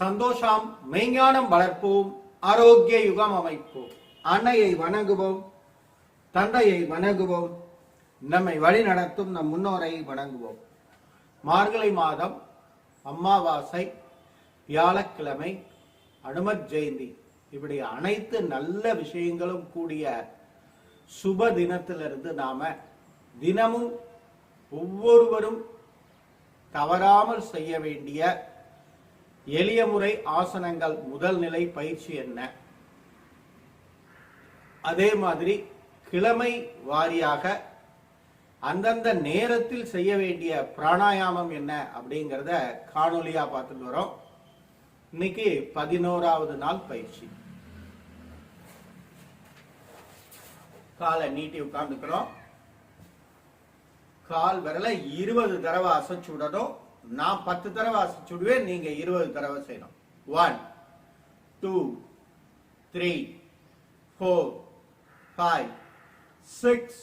சந்தோஷம் மெய்ஞானம் வளர்ப்போம் ஆரோக்கிய யுகம் அமைப்போம். அன்னையை வணங்குவோம் தந்தையை வணங்குவோம் நம்மை வழி நடத்தும் நம் முன்னோரை வணங்குவோம். மார்கழி மாதம் அமாவாசை வியாழக்கிழமை அனுமத் ஜெயந்தி. இப்படி அனைத்து நல்ல விஷயங்களும் கூடிய சுப தினத்திலிருந்து நாம தினமும் ஒவ்வொருவரும் தவறாமல் செய்ய வேண்டிய எளிய முறை ஆசனங்கள் முதல் நிலை பயிற்சி என்ன? அதே மாதிரி கிழமை வாரியாக அந்தந்த நேரத்தில் செய்ய வேண்டிய பிராணாயாமம் என்ன அப்படிங்கிறத காணொலியா பார்த்துட்டு வரோம். இன்னைக்கு பதினோராவது நாள் பயிற்சி. காலை நீட்டி உட்காந்துக்கிறோம் கால் விரல இருபது தடவை அசைச்சு விடணும். நான் பத்து தடவை வாசிச்சுடுவேன் நீங்க இருபது தடவை செய்யணும். One two three four five six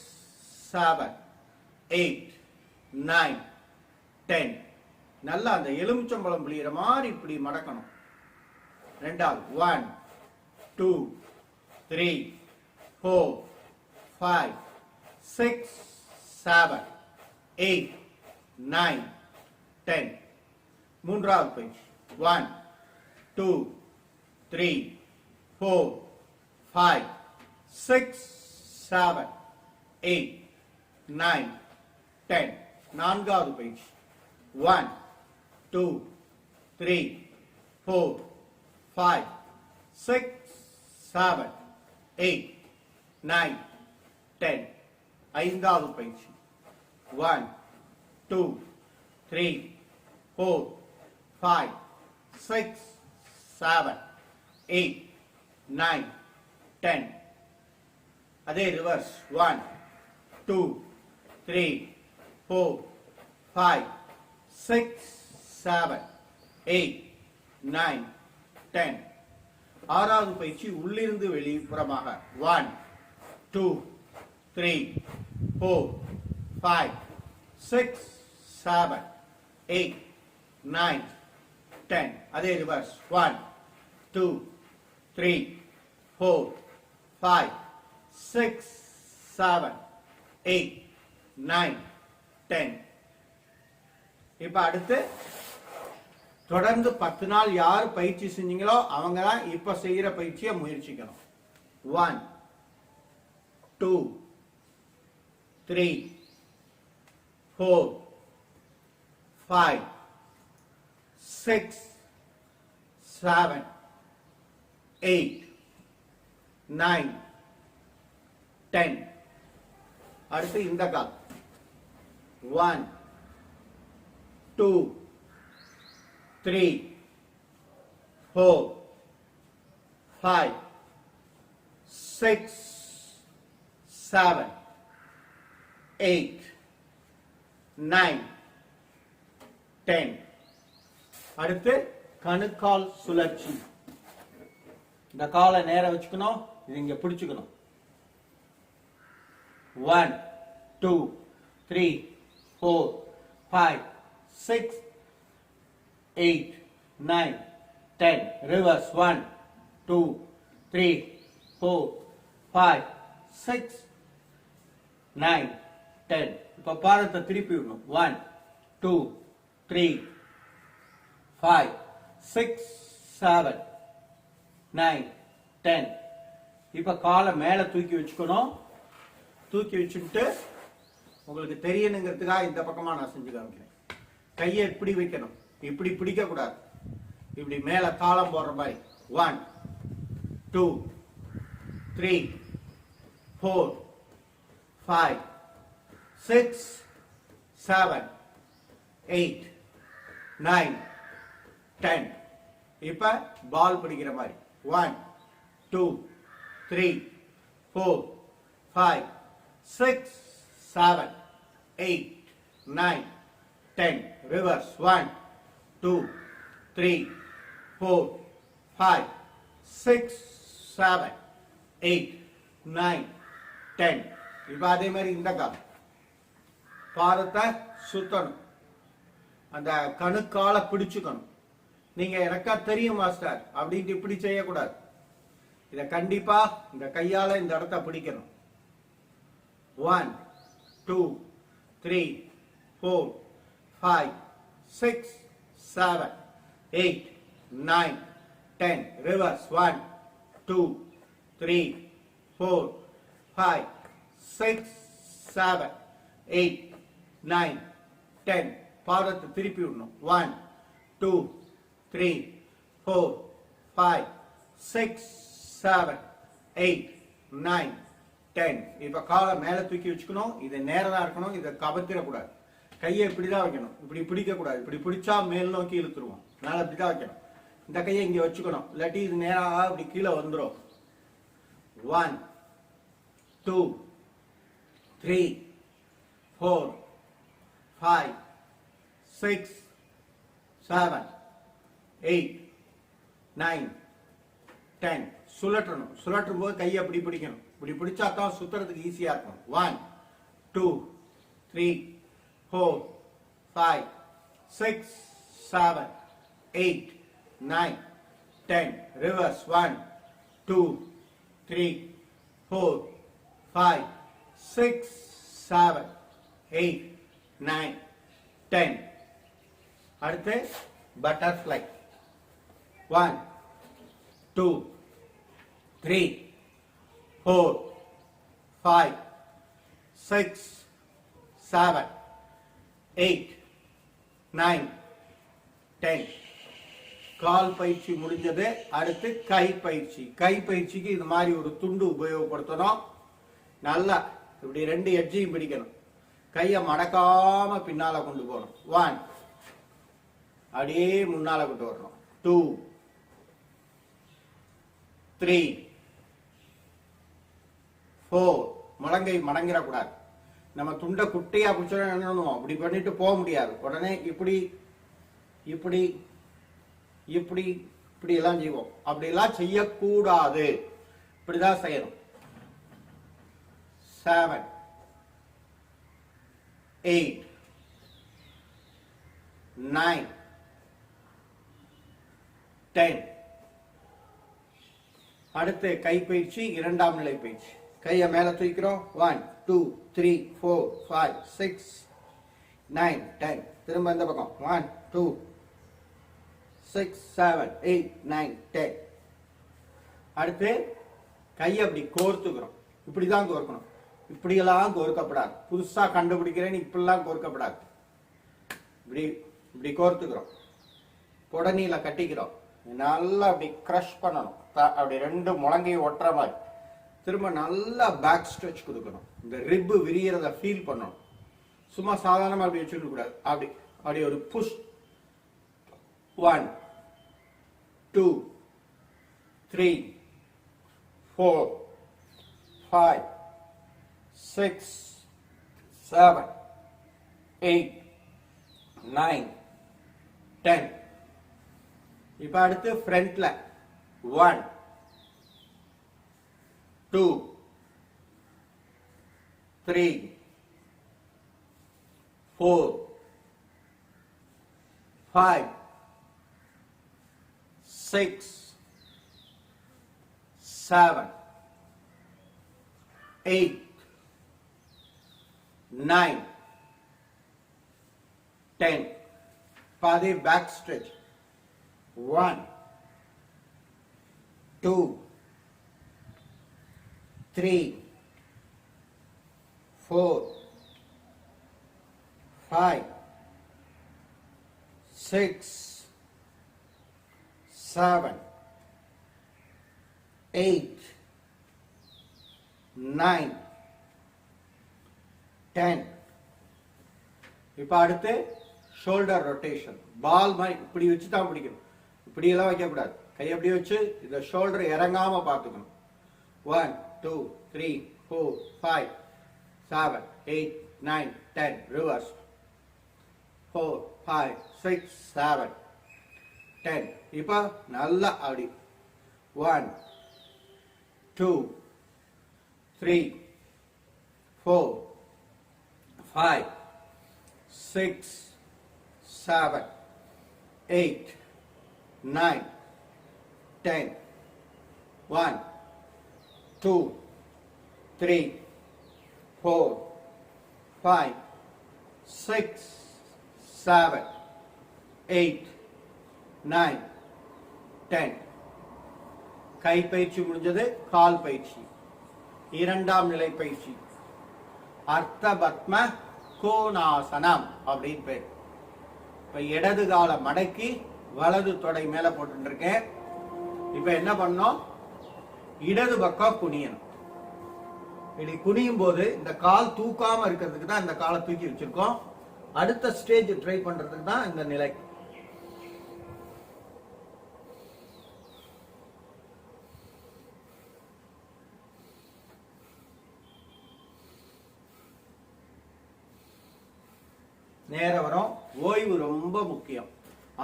seven eight nine ten நல்லா அந்த எலுமிச்சம்பழம் புளியிற மாதிரி இப்படி மடக்கணும். ரெண்டாவது one two three four five six seven eight nine ten மூன்றாவது பயிற்சி one two three four five six seven eight nine ten நான்காவது பயிற்சி one two three four five six seven eight nine ten ஐந்தாவது பயிற்சி one two three four five six seven eight nine ten அதே reverse one two three four five six seven eight nine ten ஆறாவது பயிற்சி உள்ளிருந்து வெளிப்புறமாக. One two three four five six seven eight nine ten அதே reverse one two three four five six seven eight nine ten இப்ப அடுத்து தொடர்ந்து பத்து நாள் யார் பயிற்சி செஞ்சீங்களோ அவங்க தான் இப்ப செய்யற பயிற்சியை முயற்சிக்கணும். One two three four five six seven eight nine ten அடுத்து இந்த கால் one two three four five six seven eight nine ten அடுத்து கணுக்கால் சுழற்சி. இந்த காலை நேரம் வச்சுக்கணும் இது இங்க பிடிச்சுக்கணும். One two three four five six eight nine ten reverse one two three four five six nine ten இப்போ பாதத்தை திருப்பி விடணும். One two three five six seven nine ten இப்போ காலை மேலே தூக்கி வச்சுக்கணும். தூக்கி வச்சுட்டு உங்களுக்கு தெரியணுங்கிறதுக்காக இந்த பக்கமா நான் செஞ்சு காமிக்கிறேன். கையை இப்படி வைக்கணும். இப்படி பிடிக்க கூடாது இப்படி மேல தாளம் போடுற மாதிரி. One two three four five six seven eight nine ten இப்ப பால் பிடிக்கிற மாதிரி. One two three four five six seven eight nine ten reverse one two three four five six seven eight nine ten இப்போ அதே மாதிரி இந்த காலம் பாதத்தை சுத்தணும். அந்த கணுக்கால பிடிச்சுக்கணும். நீங்க எனக்கா தெரியும் மாஸ்டர். அப்படின்ட்டு இப்படி செய்யக்கூடாது. இத கண்டிப்பா இந்த கையால இந்த இடத்த பிடிக்கணும். One two three four five six seven eight nine ten reverse one two three four five six seven eight nine ten பாதத்தை திருப்பி விடணும். One two three four five six seven eight nine ten இப்போ காலை மேலே தூக்கி வச்சுக்கணும். இது நேரதா இருக்கணும். இதை கபத்திரக்கூடாது கையை இப்படி தான் வைக்கணும். இப்படி பிடிக்கக்கூடாது. இப்படி பிடிச்சா மேல் நோக்கி இழுத்துருவோம். மேலே இப்படி தான் வைக்கணும். இந்த கையை இங்கே வச்சுக்கணும். இல்லாட்டி இது நேராக இப்படி கீழே வந்துடும் one two three four five six seven eight nine ten சுழற்றணும். சுழற்றும் போது கையை அப்படி பிடிக்கணும். இப்படி பிடிச்சா தான் சுத்துறதுக்கு ஈஸியா இருக்கும். One two three four five six seven eight nine ten reverse one two three four five six seven eight nine ten அடுத்து butterfly one two three four five six seven eight nine ten கால் பயிற்சி முடிஞ்சது. அடுத்து கை பயிற்சி. கை பயிற்சிக்கு இது மாதிரி ஒரு துண்டு உபயோகப்படுத்தணும். நல்லா இப்படி ரெண்டு எட்ஜையும் பிடிக்கணும். கையை மடக்காம பின்னால கொண்டு போகணும். ஒன் அப்படியே முன்னால கொண்டு வரணும். டூ த்ரீ ஃபோர் முழங்கை மடங்கிடக்கூடாது. நம்ம துண்டை குட்டையாக பிடிச்சோம் என்ன அப்படி பண்ணிட்டு போக முடியாது. உடனே இப்படி இப்படி இப்படி இப்படி எல்லாம் செய்வோம். அப்படிலாம் செய்யக்கூடாது. இப்படிதான் செய்யணும். செவன் எயிட் நைன் டென் அடுத்து கைப்பயிற்சி இரண்டாம் நிலை பயிற்சி. கையை மேல தூக்கிறோம். One two three four five six nine ten திரும்ப இந்த பக்கம். One two six seven eight nine ten அடுத்து கையை அப்படி கோர்த்துக்கிறோம். இப்படி தான் கோர்க்கணும். இப்படியெல்லாம் கோர்க்கப்படாது. புதுசாக கண்டுபிடிக்கிறேன்னு இப்படிலாம் கோர்க்கப்படாது. இப்படி இப்படி கோர்த்துக்கிறோம். புடனியில் கட்டிக்கிறோம். நல்லா அப்படி க்ரஷ் பண்ணணும். அப்படி ரெண்டு முழங்கையும் ஒட்டுற மாதிரி. திரும்ப நல்லா பேக் ஸ்ட்ரெச் கொடுக்கணும். இந்த ரிப்பு விரியறத ஃபீல் பண்ணணும். சும்மா சாதாரணமா அப்படி வச்சுக்க கூடாது. அப்படி அப்படி ஒரு push one two three four five six seven eight nine ten இப்போ அடுத்து ஃப்ரண்ட்டில் one, two, three, four, five, six, seven, eight, nine, ten. Body back stretch. One. Two three four five six seven eight nine ten இப்போ அடுத்து shoulder rotation பால் மாதிரி இப்படி வச்சு தான் பிடிக்கணும். இப்படியெல்லாம் வைக்கக்கூடாது. கை அப்படியே வச்சு இந்த ஷோல்டர் இறங்காம பார்த்துக்கணும். One two three four five seven eight nine ten reverse four five six seven ten இப்போ நல்லா அப்படி one two three four five six seven eight nine ten, one, two, three, four, five, six, seven, eight, nine, ten. கை பயிற்சி முடிஞ்சது கால் பயிற்சி. இரண்டாம் நிலை பயிற்சி. அர்த்த பத்ம கோணாசனம் அப்படின்னு பேர். இப்ப இடது காலை மடக்கி வலது தொடை மேல போட்டுருக்கேன் இப்ப என்ன பண்ணோம்? இடது பக்கம் குனியணும். இப்படி குனியும் போது இந்த கால் தூக்காம இருக்கிறதுக்கு தான் இந்த காலை தூக்கி வச்சிருக்கோம். அடுத்த ஸ்டேஜ் ட்ரை பண்றதுக்கு தான் இந்த நிலை. நேர வரும். ஓய்வு ரொம்ப முக்கியம்.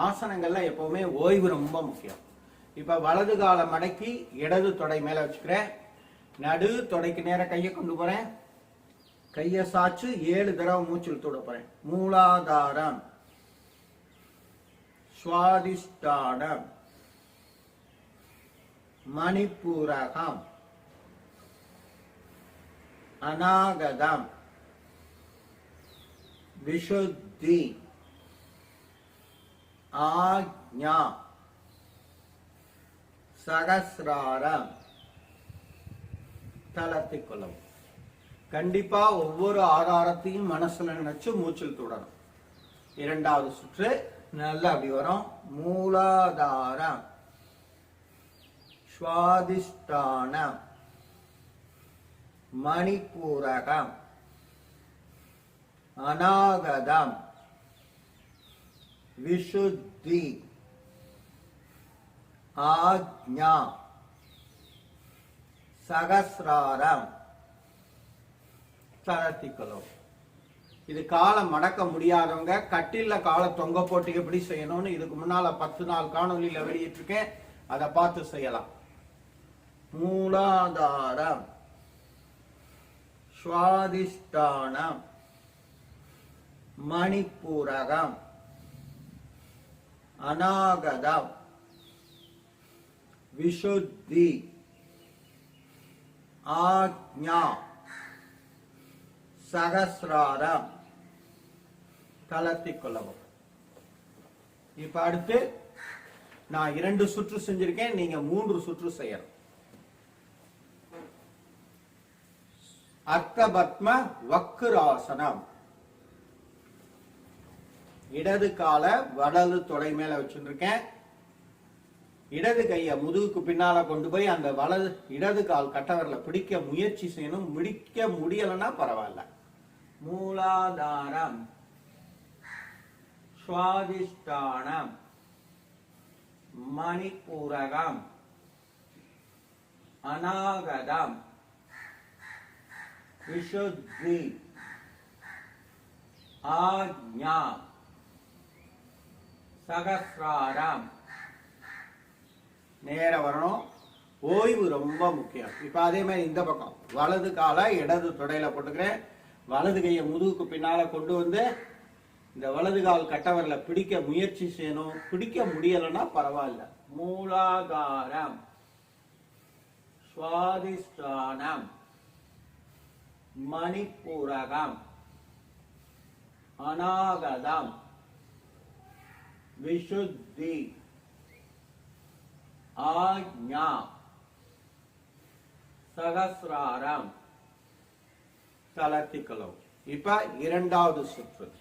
ஆசனங்கள்ல எப்பவுமே ஓய்வு ரொம்ப முக்கியம். இப்போ வலது காலை மடக்கி இடது தொடை மேலே வச்சுக்கிறேன். நடு தொடைக்கு நேராக கையை கொண்டு போகிறேன் கையை சாய்ச்சி ஏழு தடவை மூச்சில் தொட போகிறேன் மூலாதாரம். சுவாதிஷ்டானம். மணிப்பூரகம். அநாகதம். விஷுத்தி ஆக்ஞா. சகசிராரம் தளர்த்தி கொள்ளவும். கண்டிப்பா ஒவ்வொரு ஆதாரத்தையும் மனசுல நினைச்சு மூச்சில் தொடரும் இரண்டாவது சுற்று நல்ல அப்படி வரும் மூலாதாரம். சுவாதிஷ்டானம் மணிப்பூரகம். அநாகதம். விசுத்தி. ஆக்ஞா. சகசிராரம். சரத்திக்கலோ இது காலை மடக்க முடியாதவங்க கட்டில காலை தொங்க போட்டு எப்படி செய்யணும்னு இதுக்கு முன்னால பத்து நாள் காணொலியில வெளியிட்டிருக்கேன். அதை பார்த்து செய்யலாம். மூலாதாரம். சுவாதிஷ்டானம். மணிப்பூரகம். அநாகதம். விசுத்தி ஆக்ஞா சகசிராரம் தளர்த்திக் கொள்ளவும் இப்ப அடுத்து நான் இரண்டு சுற்று செஞ்சிருக்கேன் நீங்க மூன்று சுற்று செய்யணும். அர்க்கபத்ம வக்ராசனம். இடது கால வலது தொடை மேல வச்சுருக்கேன் இடது கையை முதுகுக்கு பின்னால கொண்டு போய் அந்த வலது இடது கால் கட்டவரில் பிடிக்க முயற்சி செய்யணும். முடிக்க முடியலன்னா பரவாயில்ல. மூலாதாரம். சுவாதிஷ்டானம். மணிப்பூரகம். அநாகதம். விசுத்தி. ஆக்ஞா. சகசிராரம். நேரம் வரணும். ஓய்வு ரொம்ப முக்கியம். இப்போ அதே மாதிரி இந்த பக்கம். வலது காலை இடது தொடையில போட்டுக்கிறேன். வலது கையை முதுகுக்கு பின்னால் கொண்டு வந்து இந்த வலது கால் கட்டவரில் பிடிக்க முயற்சி செய்யணும். பிடிக்க முடியலைன்னா பரவாயில்ல. மூலாதாரம். சுவாதிஷ்டானம். மணிப்பூரகம். அநாகதம். விசுத்தி. ஆக்ஞா. சகசிராரம். தளர்த்திக்கொள்ளவும். இப்ப இரண்டாவது சுற்று.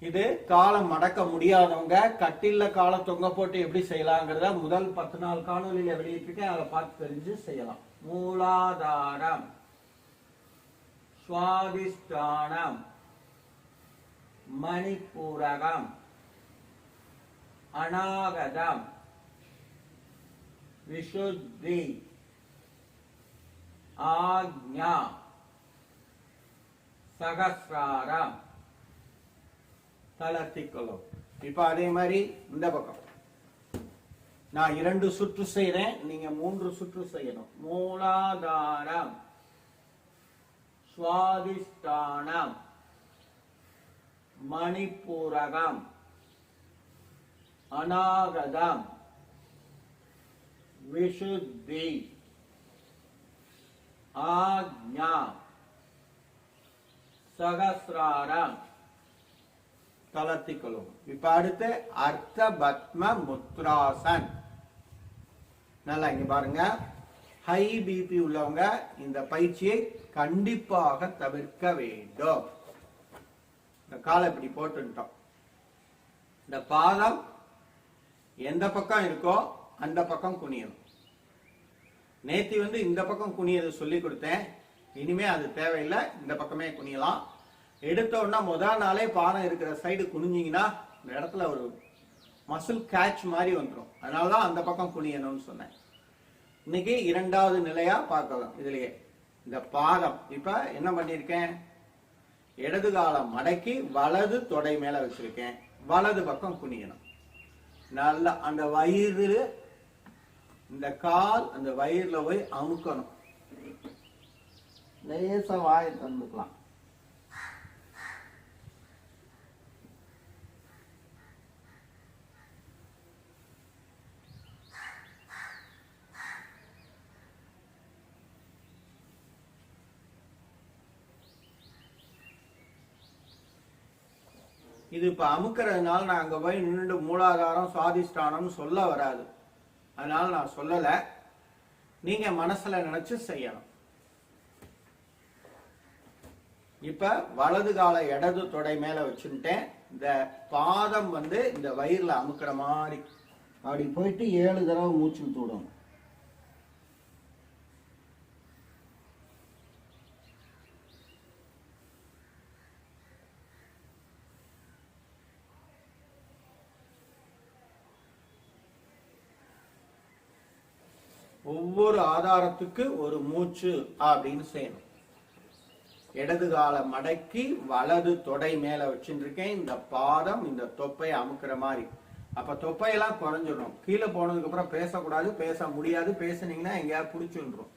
இது காலம் மடக்க முடியாதவங்க கட்டில காலம் தொங்க போட்டு எப்படி செய்யலாங்கிறத முதல் பத்து நாள் காணொலியில வெளியிட்டிருக்கேன். அதை பார்த்து தெரிஞ்சு செய்யலாம். மூலாதாரம். சுவாதிஷ்டானம். மணிப்பூரகம். அநாகதம். விஷுத்தி ஆக்ஞா சகசிராரம் தளர்த்திக்கொள்ளும். இப்ப அதே மாதிரி இந்த பக்கம். நான் இரண்டு சுற்று செய்கிறேன் நீங்க மூன்று சுற்று செய்யணும். மூலாதாரம். சுவாதிஷ்டானம். மணிப்பூரகம். அநாகதம். விஷுத்தி ஆக்ஞா சகசிராரம் தளர்த்திக்கொள்ளும். இப்ப அடுத்து அர்த்த பத்ம முத்ராசன். நல்லா இங்க பாருங்க. ஹை பிபி உள்ளவங்க இந்த பயிற்சியை கண்டிப்பாக தவிர்க்க வேண்டும். இந்த காலை இப்படி போட்டுட்டோம் இந்த பாதம் எந்த பக்கம் இருக்கோ அந்த பக்கம் குனியணும். நேத்தி வந்து இந்த பக்கம் குனியது சொல்லி கொடுத்தேன். இனிமே அது தேவையில்லை. இந்த பக்கமே குனியலாம். எடுத்த உடனே முதல் நாளே பாதம் இருக்கிற சைடு குனிஞ்சிங்கன்னா இந்த இடத்துல ஒரு மசில் கேட்ச் மாதிரி வந்துடும் அதனால தான் அந்த பக்கம் குனியணும்னு சொன்னேன். இன்னைக்கு இரண்டாவது நிலையா பார்க்கலாம். இதுலயே இந்த பாதம். இப்ப என்ன பண்ணியிருக்கேன்? இடது காலம் மடக்கி வலது தொடை மேல வச்சிருக்கேன். வலது பக்கம் குனியணும். நல்லா அந்த வயிறு இந்த கால் அந்த வயிறுல போய் அமுக்கணும். லேசா வாயை தந்துக்கலாம் இது இப்ப அமுக்கிறதுனால நான் அங்க போய் நின்று மூலாதாரம் சுவாதிஷ்டானம்னு சொல்ல வராது. அதனால நான் சொல்லல. நீங்க மனசுல நினைச்சு செய்யணும். இப்ப வலது கால இடது தொடை மேல வச்சுட்டேன் இந்த பாதம் வந்து இந்த வயிறுல அமுக்கிற மாதிரி. அப்படி போயிட்டு ஏழு தடவை மூச்சு விடணும் ஒவ்வொரு ஆதாரத்துக்கு ஒரு மூச்சு அப்படின்னு செய்யணும். இடது காலை மடக்கி வலது தொடை மேல வச்சுருக்கேன். இந்த பாதம் இந்த தொப்பையை அமுக்கிற மாதிரி. அப்ப தொப்பையெல்லாம் குறைஞ்சிடும் கீழே போனதுக்கு அப்புறம் பேசக்கூடாது பேச முடியாது. பேசுனீங்கன்னா எங்கேயாவது புடிச்சுன்றும்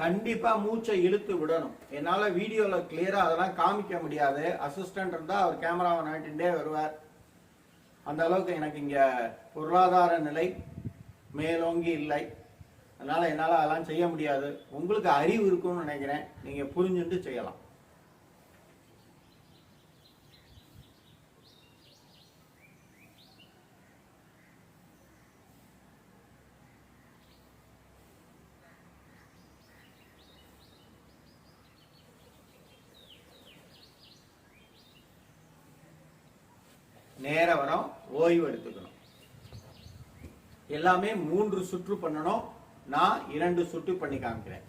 கண்டிப்பாக மூச்சை இழுத்து விடணும். என்னால் வீடியோவில் கிளியராக அதெல்லாம் காமிக்க முடியாது. அசிஸ்டன்ட் இருந்தால் அவர் கேமராவை நாட்டின்டே வருவார். அந்த அளவுக்கு எனக்கு இங்கே பொருளாதார நிலை மேலோங்கி இல்லை. அதனால் என்னால் அதெல்லாம் செய்ய முடியாது. உங்களுக்கு அறிவு இருக்கும்னு நினைக்கிறேன். நீங்கள் புரிஞ்சுட்டு செய்யலாம். நேர வரும் ஓய்வு எடுத்துக்கணும். எல்லாமே மூன்று சுற்று பண்ணணும். நான் இரண்டு சுற்று பண்ணி காமிக்கிறேன்.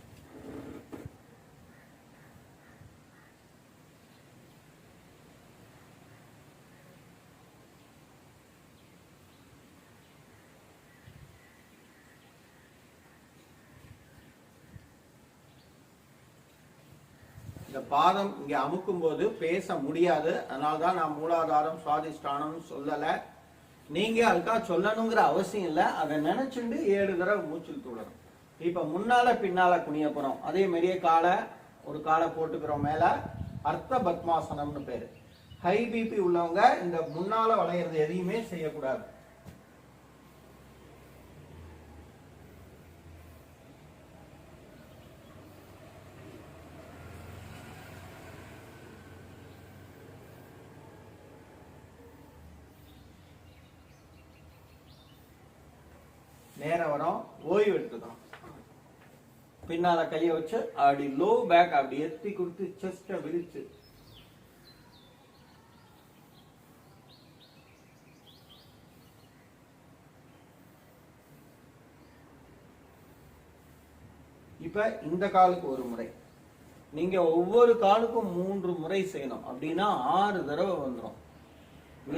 பாதம் இங்கே அமுக்கும் போது பேச முடியாது. அதனால தான் நான் மூலாதாரம் சுவாதிஷ்டானம்னு சொல்லலை. நீங்கள் அதுக்காக சொல்லணுங்கிற அவசியம் இல்லை. அதை நினைச்சுண்டு ஏழு தடவை மூச்சில் தூடணும் இப்போ முன்னால பின்னால குனிய போகிறோம் அதே மாதிரியே காலை ஒரு காலை போட்டுக்கிறோம் மேலே. அர்த்த பத்மாசனம்னு பேர். ஹை பிபி உள்ளவங்க இந்த முன்னால வளையிறது எதையுமே செய்யக்கூடாது. நேரம் வரும் ஓய்வு எடுத்துக்கணும் பின்னால கைய வச்சு அப்படி லோ பேக் அப்படி எத்தி கொடுத்து செஸ்ட விரிச்சு. இப்ப இந்த காலுக்கு ஒரு முறை. நீங்க ஒவ்வொரு காலுக்கும் மூன்று முறை செய்யணும். அப்படின்னா ஆறு தடவை வந்துடும்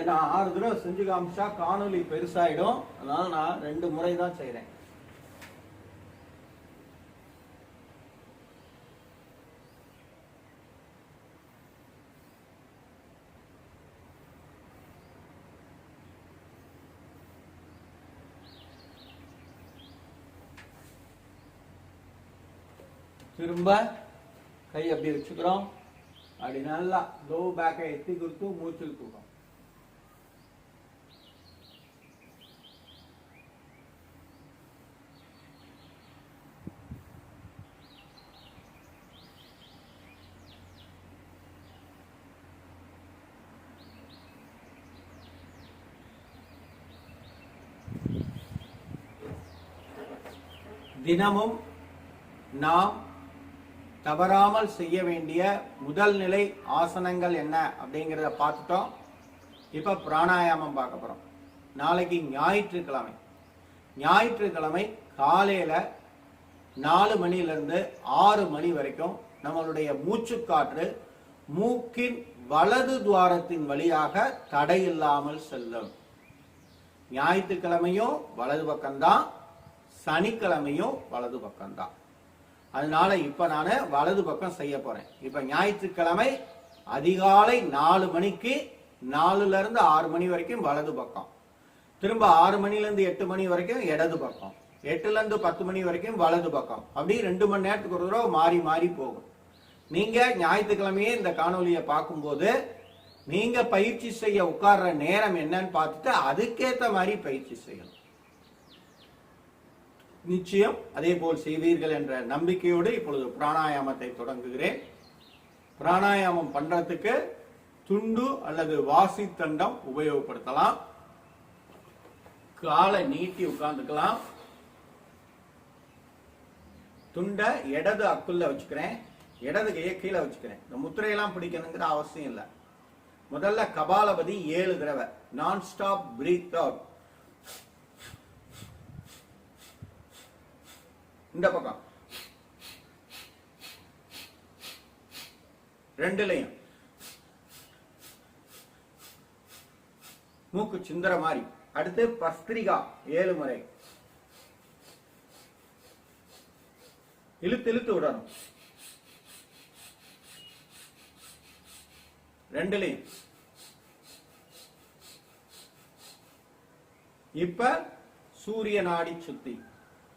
நான் ஆறு தடவை செஞ்சு காமிச்சா காணொலி பெருசாயிடும். அதனால நான் ரெண்டு முறை தான் செய்கிறேன் திரும்ப கை அப்படி வச்சுக்கிறோம். அப்படி நல்லா லோ பேக்கை எத்தி கொடுத்து மூச்சு கொடுக்கும் தினமும் நாம் தவறாமல் செய்ய வேண்டிய முதல் நிலை ஆசனங்கள் என்ன அப்படிங்கிறத பார்த்துட்டோம். இப்போ பிராணாயாமம் பார்க்க போகிறோம் நாளைக்கு ஞாயிற்றுக்கிழமை. ஞாயிற்றுக்கிழமை காலையில் நாலு மணிலேருந்து ஆறு மணி வரைக்கும் நம்மளுடைய மூச்சுக்காற்று மூக்கின் வலது துவாரத்தின் வழியாக தடையில்லாமல் செல்லும். ஞாயிற்றுக்கிழமையும் வலது பக்கம்தான். சனிக்கிழமையும் வலது பக்கம்தான். அதனால இப்ப நான் வலது பக்கம் செய்ய போறேன். இப்ப ஞாயிற்றுக்கிழமை அதிகாலை நாலு மணிக்கு நாலுல இருந்து ஆறு மணி வரைக்கும் வலது பக்கம். திரும்ப ஆறு மணிலேருந்து எட்டு மணி வரைக்கும் இடது பக்கம். எட்டுல இருந்து பத்து மணி வரைக்கும் வலது பக்கம். அப்படி ரெண்டு மணி நேரத்துக்கு ஒரு தடவை மாறி மாறி போகும். நீங்க ஞாயிற்றுக்கிழமையே இந்த காணொலியை பார்க்கும்போது நீங்க பயிற்சி செய்ய உட்கார்ற நேரம் என்னன்னு பார்த்துட்டு அதுக்கேற்ற மாதிரி பயிற்சி செய்யணும். நிச்சயம் அதே போல் செய்வீர்கள் என்ற நம்பிக்கையோடு இப்பொழுது பிராணாயாமத்தை தொடங்குகிறேன். பிராணாயாமம் பண்றதுக்கு துண்டு அல்லது வாசி தண்டம் உபயோகப்படுத்தலாம். காலை நீட்டி உட்கார்ந்துக்கலாம். துண்டை இடது அக்குள்ள வச்சுக்கிறேன். இடது கையை கீழே வச்சுக்கிறேன். இந்த முத்திரையெல்லாம் பிடிக்கணுங்கிற அவசியம் இல்லை. முதல்ல கபாலபதி ஏழு தடவை நான் ஸ்டாப் பிரீத் அவுட் இந்த பக்கம். ரெண்டுலையும். மூக்கு சிந்தர மாதிரி. அடுத்து பஸ்திரிகா ஏழு முறை. இழுத்து இழுத்து விடணும். ரெண்டுலையும். இப்ப சூரிய நாடி சுத்தி.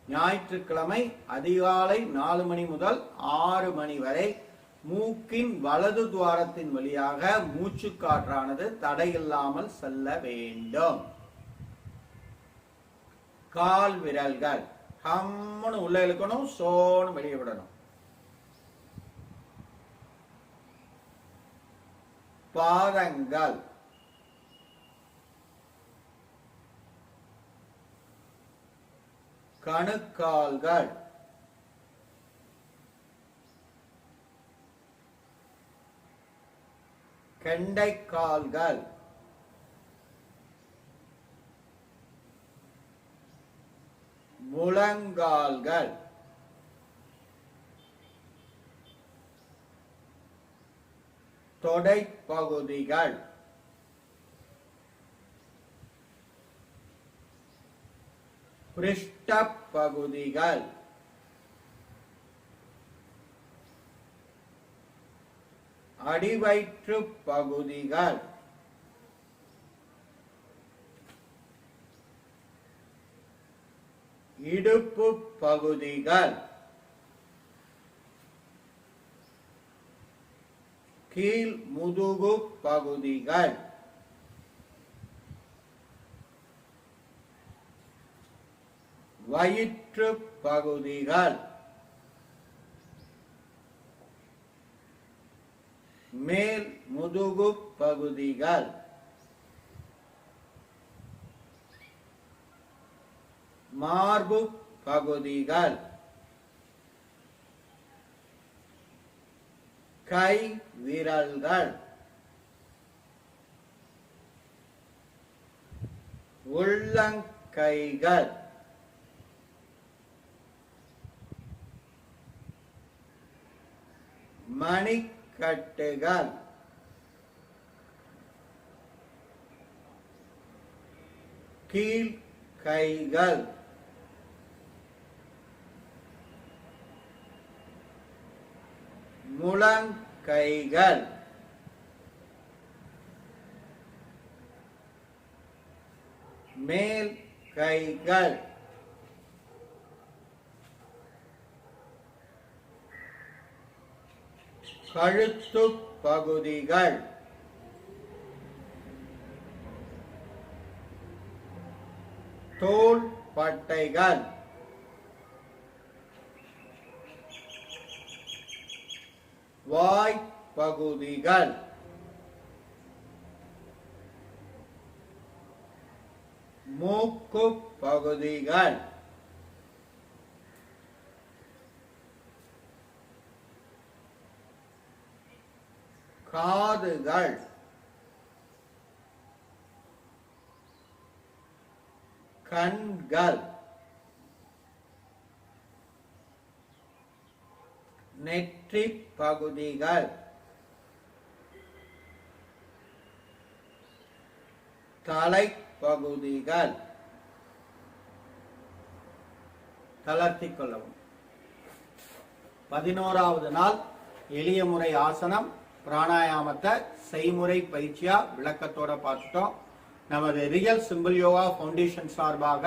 ஞாயிற்றுக்கிழமை அதிகாலை நாலு மணி முதல் ஆறு மணி வரை மூக்கின் வலது துவாரத்தின் வழியாக மூச்சு காற்றானது தடையில்லாமல் செல்ல வேண்டும். கால் விரல்கள். ஹம்னு உள்ள இழுக்கணும் சோன்னு வெளியே விடணும். பாதங்கள். கணுக்கால்கள். கெண்டைக்கால்கள். முழங்கால்கள். தொடைப்பகுதிகள். பிருஷ்ட பகுதிகள். அடிவயிற்று பகுதிகள். இடுப்பு பகுதிகள். கீழ் முதுகு பகுதிகள். வயிற்று பகுதிகள். மேல் முதுகு பகுதிகள். மார்பு பகுதிகள். கை விரல்கள். உள்ளங்கைகள். மணிக்கட்டுகள். கீழ் கைகள் முழங்கைகள். மேல் கைகள் கழுத்து பகுதிகள். தோள் பட்டைகள். வாய் பகுதிகள். மூக்கு பகுதிகள். காதுகள் கண்கள். நெற்றி பகுதிகள். தலைப்பகுதிகள் தளர்த்திக் கொள்ளவும். பதினோராவது நாள் எளிய முறை ஆசனம். பிராணாயாமத்தை செய்முறை பயிற்சியா விளக்கத்தோட பார்த்துட்டோம். நமது ரியல் சிம்பிள் யோகா ஃபவுண்டேஷன் சார்பாக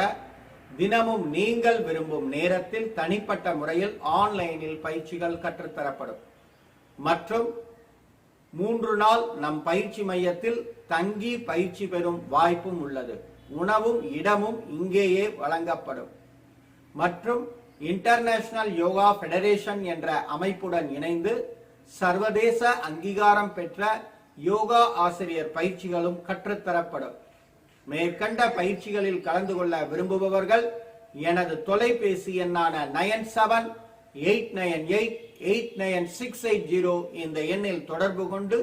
தினமும் நீங்கள் விரும்பும் நேரத்தில் தனிப்பட்ட முறையில் ஆன்லைனில் பயிற்சிகள் கற்றுத்தரப்படும். மற்றும் மூன்று நாள் நம் பயிற்சி மையத்தில் தங்கி பயிற்சி பெறும் வாய்ப்பும் உள்ளது. உணவும் இடமும் இங்கேயே வழங்கப்படும். மற்றும் இன்டர்நேஷனல் யோகா ஃபெடரேஷன் என்ற அமைப்புடன் இணைந்து சர்வதேச அங்கீகாரம் பெற்ற யோகா ஆசிரியர் பயிற்சிகளும் கற்றுத்தரப்படும். மேற்கண்ட பயிற்சிகளில் கலந்து கொள்ள விரும்புபவர்கள் எனது தொலைபேசி எண்ணான nine seven eight nine eight eight nine six eight zero இந்த எண்ணில் தொடர்பு கொண்டு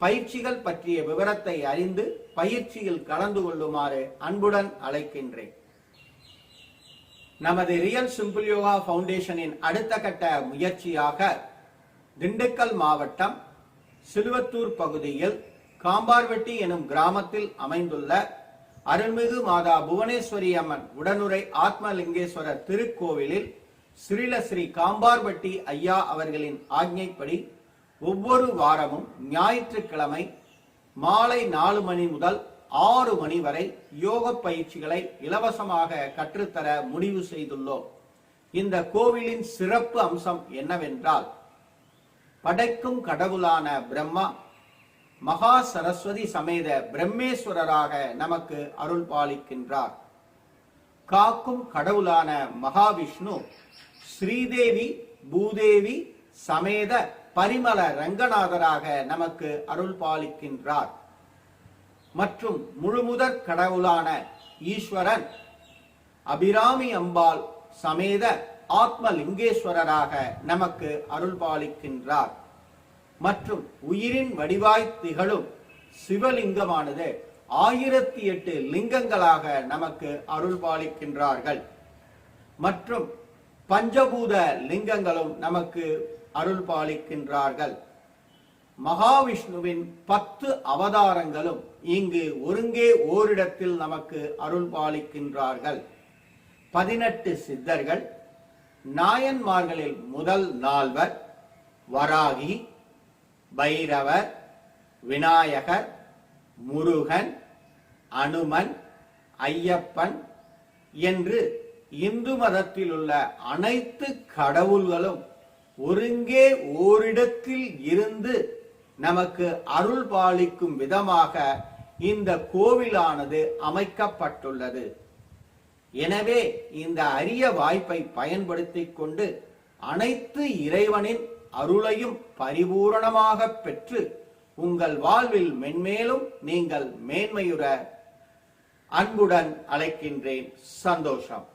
பயிற்சிகள் பற்றிய விவரத்தை அறிந்து பயிற்சியில் கலந்து கொள்ளுமாறு அன்புடன் அழைக்கின்றேன். நமது ரியல் சிம்பிள் யோகா ஃபவுண்டேஷனின் அடுத்த கட்ட முயற்சியாக திண்டுக்கல் மாவட்டம் சிலுவத்தூர் பகுதியில் காம்பார்வெட்டி எனும் கிராமத்தில் அமைந்துள்ள அருள்மிகு மாதா புவனேஸ்வரி அம்மன் உடனுரை ஆத்மலிங்கேஸ்வரர் திருக்கோவிலில் ஸ்ரீல ஸ்ரீ காம்பார்வட்டி ஐயா அவர்களின் ஆக்ஞைப்படி ஒவ்வொரு வாரமும் ஞாயிற்றுக்கிழமை மாலை நாலு மணி முதல் ஆறு மணி வரை யோக பயிற்சிகளை இலவசமாக கற்றுத்தர முடிவு செய்துள்ளோம். இந்த கோவிலின் சிறப்பு அம்சம் என்னவென்றால் படைக்கும் கடவுளான பிரம்மா மகா சரஸ்வதி சமேத பிரம்மேஸ்வரராக நமக்கு அருள் பாலிக்கின்றார் காக்கும் கடவுளான மகாவிஷ்ணு ஸ்ரீதேவி பூதேவி சமேத பரிமள ரங்கநாதராக நமக்கு அருள் பாலிக்கின்றார் மற்றும் முழுமுதற் கடவுளான ஈஸ்வரன் அபிராமி அம்பாள் சமேத ஆத்மலிங்கேஸ்வரராக நமக்கு அருள்பாலிக்கின்றார். மற்றும் உயிரின் வடிவாய் திகழும் சிவலிங்கமானது ஆயிரத்தி எட்டு லிங்கங்களாக நமக்கு அருள்பாலிக்கின்றார்கள். மற்றும் பஞ்சபூத லிங்கங்களும் நமக்கு அருள்பாலிக்கின்றார்கள். மகாவிஷ்ணுவின் பத்து அவதாரங்களும் இங்கு ஒருங்கே ஓரிடத்தில் நமக்கு அருள்பாலிக்கின்றார்கள். பதினெட்டு சித்தர்கள் நாயன்மார்களில் முதல் நால்வர் வராகி பைரவர் விநாயகர் முருகன் அனுமன் ஐயப்பன் என்று இந்து மதத்தில் உள்ள அனைத்து கடவுள்களும் ஒருங்கே ஓரிடத்தில் இருந்து நமக்கு அருள் பாலிக்கும் விதமாக இந்த கோவிலானது அமைக்கப்பட்டுள்ளது. எனவே இந்த அரிய வாய்ப்பை பயன்படுத்திக் கொண்டு அனைத்து இறைவனின் அருளையும் பரிபூரணமாக பெற்று உங்கள் வாழ்வில் மென்மேலும் நீங்கள் மேன்மையுற அன்புடன் அழைக்கின்றேன். சந்தோஷம்.